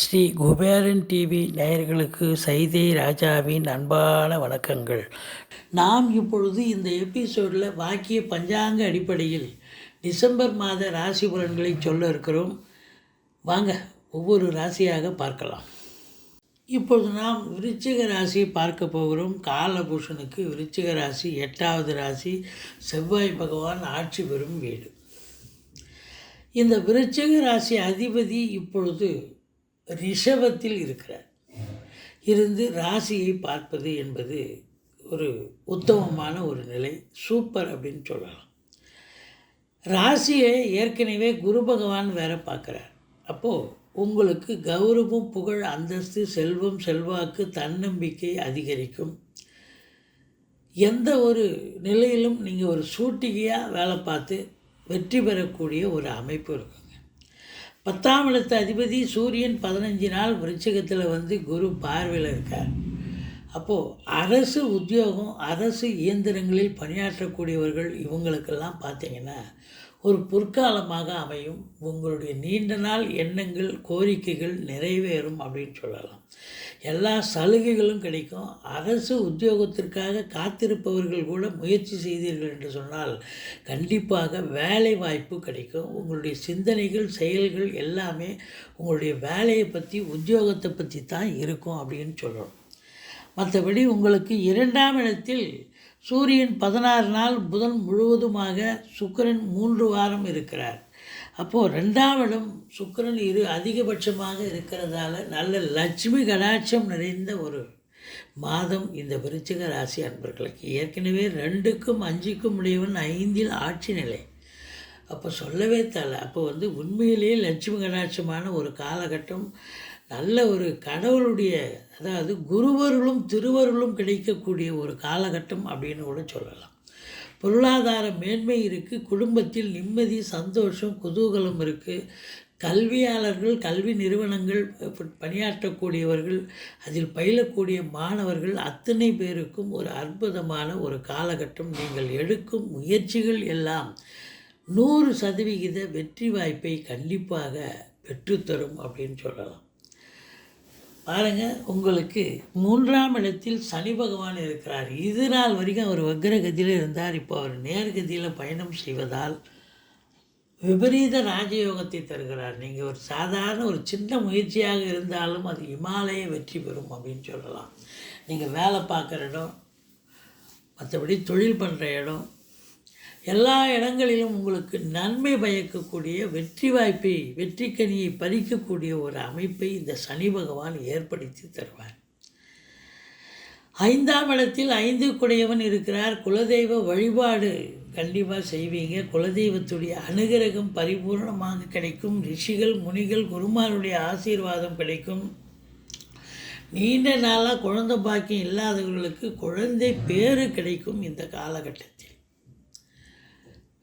Sri Kuberan TV நேயர்களுக்கு சைதை ராஜாவின் அன்பான வணக்கங்கள். நாம் இப்பொழுது இந்த எபிசோடில் வாக்கிய பஞ்சாங்க அடிப்படையில் டிசம்பர் மாத ராசி பலன்களை சொல்ல இருக்கிறோம். வாங்க ஒவ்வொரு ராசியாக பார்க்கலாம். இப்பொழுது நாம் விருச்சிக ராசியை பார்க்க போகிறோம். காலபூஷனுக்கு விருச்சிக ராசி எட்டாவது ராசி செவ்வாய் பகவான் ஆட்சி பெறும் வீடு. இந்த விருச்சிக ராசி அதிபதி இப்பொழுது ரிஷபத்தில் இருக்கிறார். இருந்து ராசியை பார்ப்பது என்பது ஒரு உத்தமமான ஒரு நிலை. சூப்பர் அப்படின்னு சொல்லலாம். ராசியை ஏற்கனவே குரு பகவான் வேற பார்க்குறார். அப்போது உங்களுக்கு கௌரவம் புகழ் அந்தஸ்து செல்வம் செல்வாக்கு தன்னம்பிக்கை அதிகரிக்கும். எந்த ஒரு நிலையிலும் நீங்கள் ஒரு சூட்டிகையாக வேலை பார்த்து வெற்றி பெறக்கூடிய ஒரு அமைப்பு இருக்கும். பத்தாம் இடத்து அதிபதி சூரியன் பதினஞ்சு நாள் விருச்சகத்தில் வந்து குரு பார்வையில் இருக்கார். அப்போது அரசு உத்தியோகம் அரசு இயந்திரங்களில் பணியாற்றக்கூடியவர்கள் இவங்களுக்கெல்லாம் பார்த்தீங்கன்னா ஒரு பொற்காலமாக அமையும். உங்களுடைய நீண்ட நாள் எண்ணங்கள் கோரிக்கைகள் நிறைவேறும் அப்படின்னு சொல்லலாம். எல்லா சலுகைகளும் கிடைக்கும். அரசு உத்தியோகத்திற்காக காத்திருப்பவர்கள் கூட முயற்சி செய்தீர்கள் என்று சொன்னால் கண்டிப்பாக வேலை வாய்ப்பு கிடைக்கும். உங்களுடைய சிந்தனைகள் செயல்கள் எல்லாமே உங்களுடைய வேலையை பற்றி உத்தியோகத்தை பற்றி தான் இருக்கும் அப்படின்னு சொல்லணும். மற்றபடி உங்களுக்கு இரண்டாம் இடத்தில் சூரியன் பதினாறு நாள் புதன் முழுவதுமாக சுக்கிரன் மூன்று வாரம் இருக்கிறார். அப்போது ரெண்டாம் இடம் சுக்கிரன் இரு அதிகபட்சமாக இருக்கிறதால நல்ல லட்சுமி கடாட்சம் நிறைந்த ஒரு மாதம் இந்த விருச்சிக ராசி அன்பர்களுக்கு. ஏற்கனவே ரெண்டுக்கும் அஞ்சுக்கும் உடையவன் ஐந்தில் ஆட்சி நிலை. அப்போ சொல்லவே தேவை அப்போ வந்து உண்மையிலேயே லட்சுமி கடாட்சமான ஒரு காலகட்டம் நல்ல ஒரு கடவுளுடைய அதாவது குருவர்களும் திருவர்களும் கிடைக்கக்கூடிய ஒரு காலகட்டம் அப்படின்னு கூட சொல்லலாம். பொருளாதார மேன்மை இருக்குது குடும்பத்தில் நிம்மதி சந்தோஷம் குதூகலம் இருக்குது கல்வியாளர்கள் கல்வி நிறுவனங்கள் பணியாற்றக்கூடியவர்கள் அதில் பயிலக்கூடிய மாணவர்கள் அத்தனை பேருக்கும் ஒரு அற்புதமான ஒரு காலகட்டம். நீங்கள் எடுக்கும் முயற்சிகள் எல்லாம் நூறு சதவிகித வெற்றி வாய்ப்பை கண்டிப்பாக பெற்றுத்தரும் அப்படின்னு சொல்லலாம். பாருங்கள் உங்களுக்கு மூன்றாம் இடத்தில் சனி பகவான் இருக்கிறார். இது நாள் வரைக்கும் அவர் வக்ரகதியில் இருந்தார். இப்போ அவர் நேர்கதியில் பயணம் செய்வதால் விபரீத ராஜயோகத்தை தருகிறார். நீங்கள் ஒரு சாதாரண ஒரு சின்ன முயற்சியாக இருந்தாலும் அது இமாலய வெற்றி பெறும் அப்படின்னு சொல்லலாம். நீங்கள் வேலை பார்க்குற இடம் மற்றபடி தொழில் பண்ணுற இடம் எல்லா இடங்களிலும் உங்களுக்கு நன்மை பயக்கக்கூடிய வெற்றி வாய்ப்பை வெற்றி கனியை பறிக்கக்கூடிய ஒரு அமைப்பை இந்த சனி பகவான் ஏற்படுத்தி தருவார். ஐந்தாம் இடத்தில் ஐந்து குடையவன் இருக்கிறார். குலதெய்வ வழிபாடு கண்டிப்பாக செய்வீங்க. குலதெய்வத்துடைய அனுகிரகம் பரிபூர்ணமாக கிடைக்கும். ரிஷிகள் முனிகள் குருமாருடைய ஆசீர்வாதம் கிடைக்கும். நீண்ட நாளாக குழந்தை பாக்கியம் இல்லாதவர்களுக்கு குழந்தை பேறு கிடைக்கும் இந்த காலகட்டத்தில்.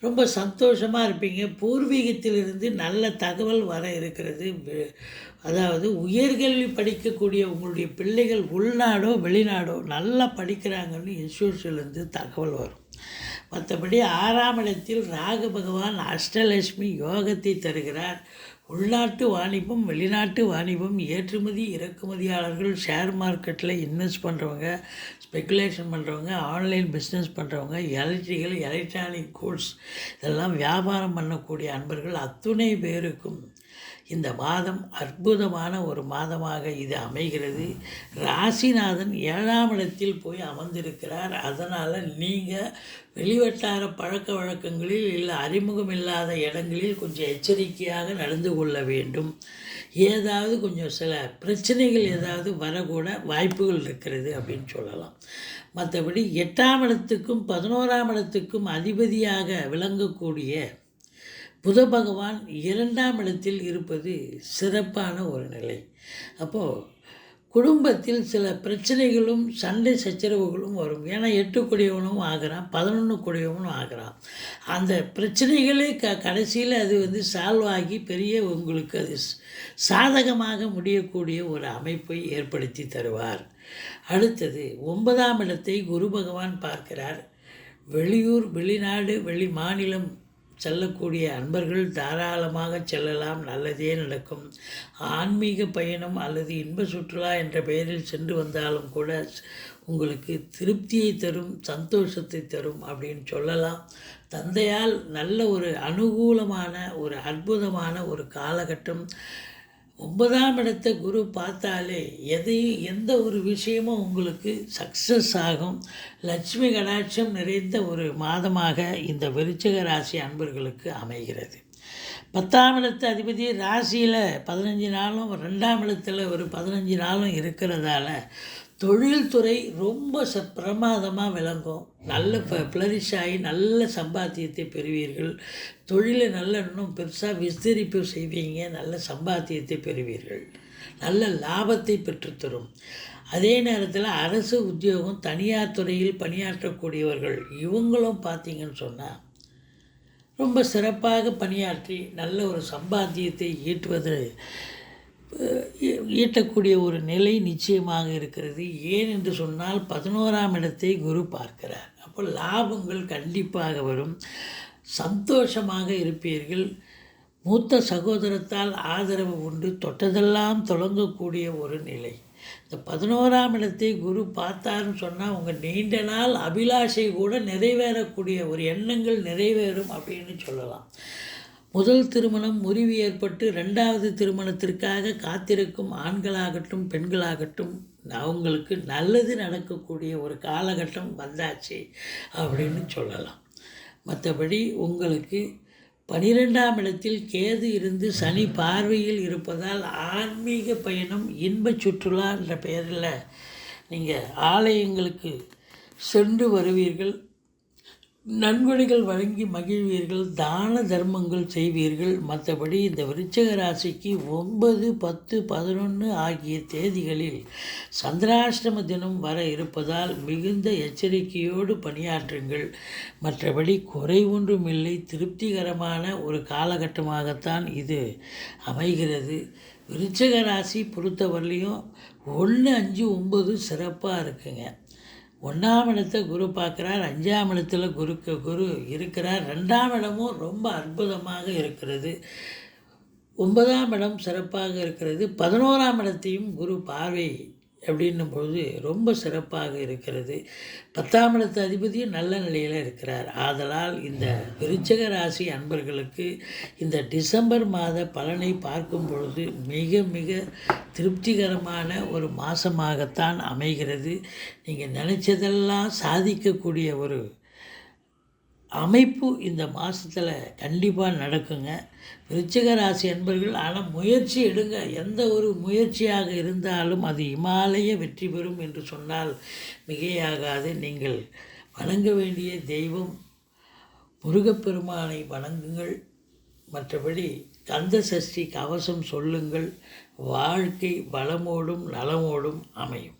ரொம்ப சந்தோஷமாக இருப்பீங்க. பூர்வீகத்திலிருந்து நல்ல தகவல் வர இருக்கிறது. அதாவது உயர்கல்வி படிக்கக்கூடிய உங்களுடைய பிள்ளைகள் உள்நாடோ வெளிநாடோ நல்லா படிக்கிறாங்கன்னு இன்ஸ்டியூட்ஸ்லேருந்து தகவல் வரும். மற்றபடி ஆறாம் இடத்தில் ராகு பகவான் அஷ்டலட்சுமி யோகத்தை தருகிறார். உள்நாட்டு வாணிபம் வெளிநாட்டு வாணிபம் ஏற்றுமதி இறக்குமதியாளர்கள் ஷேர் மார்க்கெட்டில் இன்வெஸ்ட் பண்ணுறவங்க ஸ்பெக்குலேஷன் பண்ணுறவங்க ஆன்லைன் பிஸ்னஸ் பண்ணுறவங்க எலக்ட்ரிக்கல் எலக்ட்ரானிக் கூட்ஸ் இதெல்லாம் வியாபாரம் பண்ணக்கூடிய அன்பர்கள் அத்துணை பேருக்கும். இந்த மாதம் அற்புதமான ஒரு மாதமாக இது அமைகிறது. ராசிநாதன் ஏழாம் இடத்தில் போய் அமர்ந்திருக்கிறார். அதனால் நீங்கள் வெளிவட்டார பழக்க வழக்கங்களில் இல்லை அறிமுகம் இல்லாத இடங்களில் கொஞ்சம் எச்சரிக்கையாக நடந்து கொள்ள வேண்டும். ஏதாவது கொஞ்சம் சில பிரச்சனைகள் ஏதாவது வரக்கூட வாய்ப்புகள் இருக்கிறது அப்படின்னு சொல்லலாம். மற்றபடி எட்டாம் இடத்துக்கும் பதினோராம் இடத்துக்கும் அதிபதியாக விளங்கக்கூடிய புத பகவான் இரண்டாம் இடத்தில் இருப்பது சிறப்பான ஒரு நிலை. அப்போது குடும்பத்தில் சில பிரச்சனைகளும் சண்டை சச்சரவுகளும் வரும். ஏன்னா எட்டு குடியவனும் ஆகிறான் பதினொன்று குடியவனும் ஆகிறான். அந்த பிரச்சனைகளே க கடைசியில் அது வந்து சால்வ் ஆகி பெரிய உங்களுக்கு அது சாதகமாக முடியக்கூடிய ஒரு அமைப்பை ஏற்படுத்தி தருவார். அடுத்தது ஒன்பதாம் இடத்தை குரு பகவான் பார்க்கிறார். வெளியூர் வெளிநாடு வெளி மாநிலம் செல்லக்கூடிய அன்பர்கள் தாராளமாக செல்லலாம். நல்லதே நடக்கும். ஆன்மீக பயணம் அல்லது இன்ப சுற்றுலா என்ற பெயரில் சென்று வந்தாலும் கூட உங்களுக்கு திருப்தியை தரும் சந்தோஷத்தை தரும் அப்படின்னு சொல்லலாம். தந்தையால் நல்ல ஒரு அனுகூலமான ஒரு அற்புதமான ஒரு காலகட்டம். ஒன்பதாம் இடத்தை குரு பார்த்தாலே எதையும் எந்த ஒரு விஷயமும் உங்களுக்கு சக்ஸஸ் ஆகும். லட்சுமி கடாட்சம் நிறைந்த ஒரு மாதமாக இந்த விருச்சிக ராசி அன்பர்களுக்கு அமைகிறது. பத்தாம் இடத்து அதிபதி ராசியில் பதினஞ்சு நாளும் ரெண்டாம் இடத்துல ஒரு பதினஞ்சு நாளும் இருக்கிறதால தொழில்துறை ரொம்ப ச பிரமாதமாக விளங்கும். நல்ல ஃப்ளரிஷ் ஆகி நல்ல சம்பாத்தியத்தை பெறுவீர்கள். தொழிலை நல்ல இன்னும் பெருசாக விஸ்தரிப்பு செய்வீங்க நல்ல சம்பாத்தியத்தை பெறுவீர்கள். நல்ல லாபத்தை பெற்றுத்தரும். அதே நேரத்தில் அரசு உத்தியோகம் தனியார் துறையில் பணியாற்றக்கூடியவர்கள் இவங்களும் பார்த்தீங்கன்னு சொன்னால் ரொம்ப சிறப்பாக பணியாற்றி நல்ல ஒரு சம்பாத்தியத்தை ஈட்டுவது ஈட்டக்கூடிய ஒரு நிலை நிச்சயமாக இருக்கிறது. ஏன் என்று சொன்னால் பதினோராம் இடத்தை குரு பார்க்கிறார். அப்போ லாபங்கள் கண்டிப்பாக வரும். சந்தோஷமாக இருப்பீர்கள். மூத்த சகோதரத்தால் ஆதரவு உண்டு. தொட்டதெல்லாம் தொடங்கக்கூடிய ஒரு நிலை. இந்த பதினோராம் இடத்தை குரு பார்த்தாருன்னு சொன்னால் உங்கள் நீண்ட நாள் அபிலாஷை கூட நிறைவேறக்கூடிய ஒரு எண்ணங்கள் நிறைவேறும் அப்படின்னு சொல்லலாம். முதல் திருமணம் முறிவு ஏற்பட்டு ரெண்டாவது திருமணத்திற்காக காத்திருக்கும் ஆண்களாகட்டும் பெண்களாகட்டும் அவங்களுக்கு நல்லது நடக்கக்கூடிய ஒரு காலகட்டம் வந்தாச்சு அப்படின்னு சொல்லலாம். மற்றபடி உங்களுக்கு பனிரெண்டாம் இடத்தில் கேது இருந்து சனி பார்வையில் இருப்பதால் ஆன்மீக பயணம் இன்பச் சுற்றுலா என்ற பெயரில் நீங்கள் ஆலயங்களுக்கு சென்று வருவீர்கள். நன்கொடைகள் வழங்கி மகிழ்வீர்கள் தான தர்மங்கள் செய்வீர்கள். மற்றபடி இந்த விருச்சக ராசிக்கு ஒன்பது பத்து பதினொன்று ஆகிய தேதிகளில் சந்திராஷ்டம தினம் வர இருப்பதால் மிகுந்த எச்சரிக்கையோடு பணியாற்றுங்கள். மற்றபடி குறை ஒன்றும் இல்லை திருப்திகரமான ஒரு காலகட்டமாகத்தான் இது அமைகிறது. விருச்சக ராசி பொறுத்தவரையிலையும் ஒன்று அஞ்சு ஒம்பது சிறப்பாக இருக்குங்க. ஒன்றாம் இடத்தை குரு பார்க்குறார் அஞ்சாம் இடத்துல குருக்கு குரு இருக்கிறார். ரெண்டாம் இடமும் ரொம்ப அற்புதமாக இருக்கிறது. ஒன்பதாம் இடம் சிறப்பாக இருக்கிறது. பதினோராம் இடத்தையும் குரு பார்வை அப்படின்னும் பொழுது ரொம்ப சிறப்பாக இருக்கிறது. பத்தாம் இடத்து அதிபதியும் நல்ல நிலையில் இருக்கிறார். ஆதலால் இந்த விருச்சக ராசி அன்பர்களுக்கு இந்த டிசம்பர் மாத பலனை பார்க்கும் பொழுது மிக மிக திருப்திகரமான ஒரு மாதமாகத்தான் அமைகிறது. நீங்கள் நினச்சதெல்லாம் சாதிக்கக்கூடிய ஒரு அமைப்பு இந்த மாதத்தில் கண்டிப்பாக நடக்குங்க. விருச்சிக ராசி என்பர்கள் ஆனால் முயற்சி எடுங்க. எந்த ஒரு முயற்சியாக இருந்தாலும் அது இமாலய வெற்றி பெறும் என்று சொன்னால் மிகையாகாது. நீங்கள் வணங்க வேண்டிய தெய்வம் முருகப்பெருமானை வணங்குங்கள். மற்றபடி கந்த சஷ்டி கவசம் சொல்லுங்கள். வாழ்க்கை வளமோடும் நலமோடும் அமையும்.